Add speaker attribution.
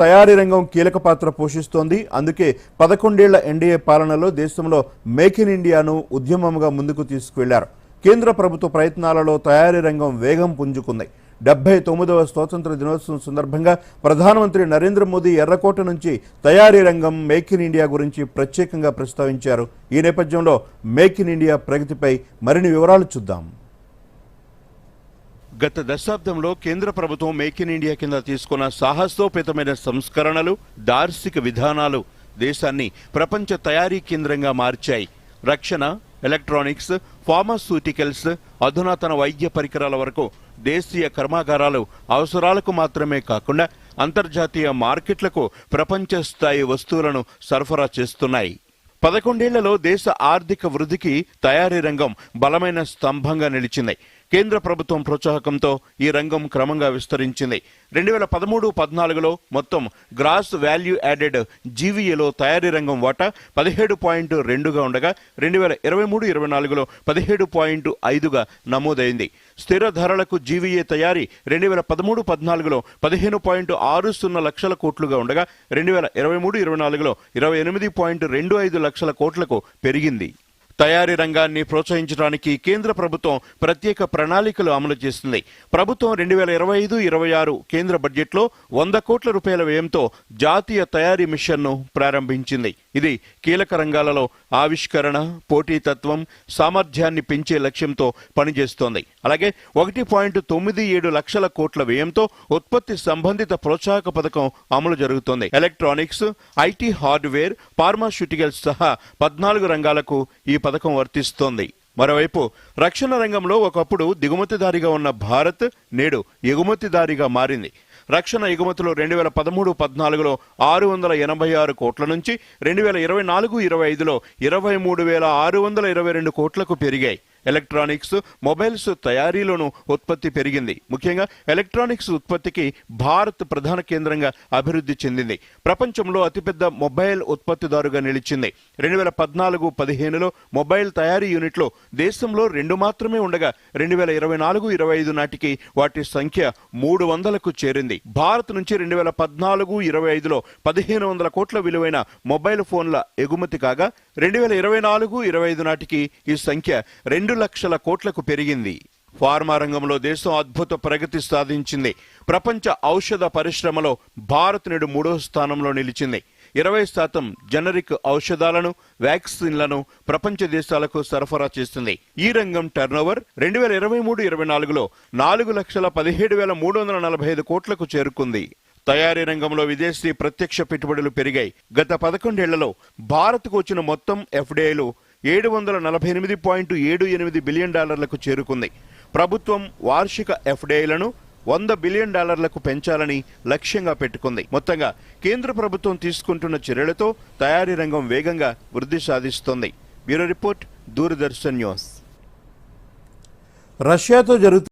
Speaker 1: తయారీ రంగం కీలక పాత్ర పోషిస్తోంది. అందుకే పదకొండేళ్ళ ఎన్డీఏ పాలనలో దేశంలో మేక్ ఇన్ ఇండియాను ఉద్యమంగా ముందుకు తీసుకువెళ్ళారు. కేంద్ర ప్రభుత్వ ప్రయత్నాలలో తయారీ రంగం వేగం పుంజుకుంది. డెబ్బై తొమ్మిదవ స్వాతంత్ర దినోత్సవం సందర్భంగా ప్రధానమంత్రి నరేంద్ర మోదీ ఎర్రకోట నుంచి తయారీ రంగం మేక్ ఇన్ ఇండియా గురించి ప్రత్యేకంగా ప్రస్తావించారు. ఈ నేపథ్యంలో మేక్ ఇన్ ఇండియా ప్రగతిపై మరిన్ని వివరాలు చూద్దాం.
Speaker 2: గత దశాబ్దంలో కేంద్ర ప్రభుత్వం మేక్ ఇన్ ఇండియా కింద తీసుకున్న సాహసోపేతమైన సంస్కరణలు దార్శిక విధానాలు దేశాన్ని ప్రపంచ తయారీ కేంద్రంగా మార్చాయి. రక్షణ ఎలక్ట్రానిక్స్ ఫార్మాస్యూటికల్స్ అధునాతన వైద్య పరికరాల వరకు దేశీయ కర్మాగారాలు అవసరాలకు మాత్రమే కాకుండా అంతర్జాతీయ మార్కెట్లకు ప్రపంచ స్థాయి వస్తువులను సరఫరా చేస్తున్నాయి. పదకొండేళ్ళలో దేశ ఆర్థిక వృద్ధికి తయారీ రంగం బలమైన స్తంభంగా నిలిచింది. కేంద్ర ప్రభుత్వం ప్రోత్సాహకంతో ఈ రంగం క్రమంగా విస్తరించింది. రెండు వేల పదమూడు పద్నాలుగులో మొత్తం గ్రాస్ వాల్యూ యాడెడ్ జీవీఏలో తయారీ రంగం వాటా పదిహేడు పాయింట్ రెండుగా ఉండగా రెండు వేల ఇరవై మూడు ఇరవై నాలుగులో పదిహేడు పాయింట్ ఐదుగా నమోదైంది. స్థిర ధరలకు జీవీఏ తయారీ రెండు వేల పదమూడు పద్నాలుగులో పదిహేను పాయింట్ ఆరు సున్నా లక్షల కోట్లుగా ఉండగా రెండు వేల ఇరవై మూడు ఇరవై నాలుగులో ఇరవై ఎనిమిది పాయింట్ రెండు ఐదు లక్షల కోట్లకు పెరిగింది. తయారీ రంగాన్ని ప్రోత్సహించడానికి కేంద్ర ప్రభుత్వం ప్రత్యేక ప్రణాళికలు అమలు చేస్తుంది. ప్రభుత్వం రెండు వేల ఇరవై ఐదు ఇరవై ఆరు కేంద్ర బడ్జెట్లో వంద కోట్ల రూపాయల వ్యయంతో జాతీయ తయారీ మిషన్ను ప్రారంభించింది. ఇది కీలక రంగాలలో ఆవిష్కరణ పోటీతత్వం సామర్థ్యాన్ని పెంచే లక్ష్యంతో పనిచేస్తోంది. అలాగే ఒకటి పాయింట్ తొమ్మిది ఏడు లక్షల కోట్ల వ్యయంతో ఉత్పత్తి సంబంధిత ప్రోత్సాహక పథకం అమలు జరుగుతోంది. ఎలక్ట్రానిక్స్ ఐటీ హార్డ్వేర్ ఫార్మాస్యూటికల్స్ సహా పద్నాలుగు రంగాలకు ఈ పథకం వర్తిస్తోంది. మరోవైపు రక్షణ రంగంలో ఒకప్పుడు దిగుమతిదారిగా ఉన్న భారత్ నేడు ఎగుమతిదారిగా మారింది. రక్షణ ఎగుమతులు రెండు వేల పదమూడు పద్నాలుగులో ఆరు వందల ఎనభై ఆరు కోట్ల నుంచి రెండు వేల ఇరవై నాలుగు ఇరవై ఐదులో ఇరవై మూడు వేల ఆరు వందల ఇరవై రెండు కోట్లకు పెరిగాయి. ఎలక్ట్రానిక్స్ మొబైల్స్ తయారీలోనూ ఉత్పత్తి పెరిగింది. ముఖ్యంగా ఎలక్ట్రానిక్స్ ఉత్పత్తికి భారత్ ప్రధాన కేంద్రంగా అభివృద్ధి చెందింది. ప్రపంచంలో అతిపెద్ద మొబైల్ ఉత్పత్తిదారుగా నిలిచింది. రెండు వేల పద్నాలుగు పదిహేనులో మొబైల్ తయారీ యూనిట్లు దేశంలో రెండు మాత్రమే ఉండగా రెండు వేల ఇరవై నాలుగు ఇరవై ఐదు నాటికి వాటి సంఖ్య మూడు వందలకు చేరింది. భారత్ నుంచి రెండు వేల పద్నాలుగు ఇరవై ఐదులో పదిహేను వందల కోట్ల విలువైన మొబైల్ ఫోన్ల ఎగుమతి కాగా రెండు వేల ఇరవై నాలుగు ఇరవై ఐదు నాటికి ఈ సంఖ్య రెండు రెండు లక్షల కోట్లకు పెరిగింది. ఫార్మా రంగంలో దేశం అద్భుత ప్రగతి సాధించింది. ప్రపంచ ఔషధ పరిశ్రమలో భారత్ నేడు మూడో స్థానంలో నిలిచింది. ఇరవై శాతం జనరిక్ ఔషధాలను వ్యాక్సిన్లను ప్రపంచ దేశాలకు సరఫరా చేస్తుంది. ఈ రంగం టర్నోవర్ రెండు వేల ఇరవై మూడు ఇరవై నాలుగులో నాలుగు లక్షల పదిహేడు వేల మూడు వందల నలభై ఐదు కోట్లకు చేరుకుంది. తయారీ రంగంలో విదేశీ ప్రత్యక్ష పెట్టుబడులు పెరిగాయి. గత పదకొండేళ్ళలో భారత్కు వచ్చిన మొత్తం ఎఫ్డీఐలు ఏడు వందల నలభై ఎనిమిది పాయింట్ ఏడు ఎనిమిది బిలియన్ డాలర్లకు చేరుకుంది. ప్రభుత్వం వార్షిక ఎఫ్డీఐలను వంద బిలియన్ డాలర్లకు పెంచాలని లక్ష్యంగా పెట్టుకుంది. మొత్తంగా కేంద్ర ప్రభుత్వం తీసుకుంటున్న చర్యలతో తయారీ రంగం వేగంగా వృద్ధి సాధిస్తోంది. Bureau report Doordarshan news.
Speaker 1: రష్యాతో జరుగుతున్న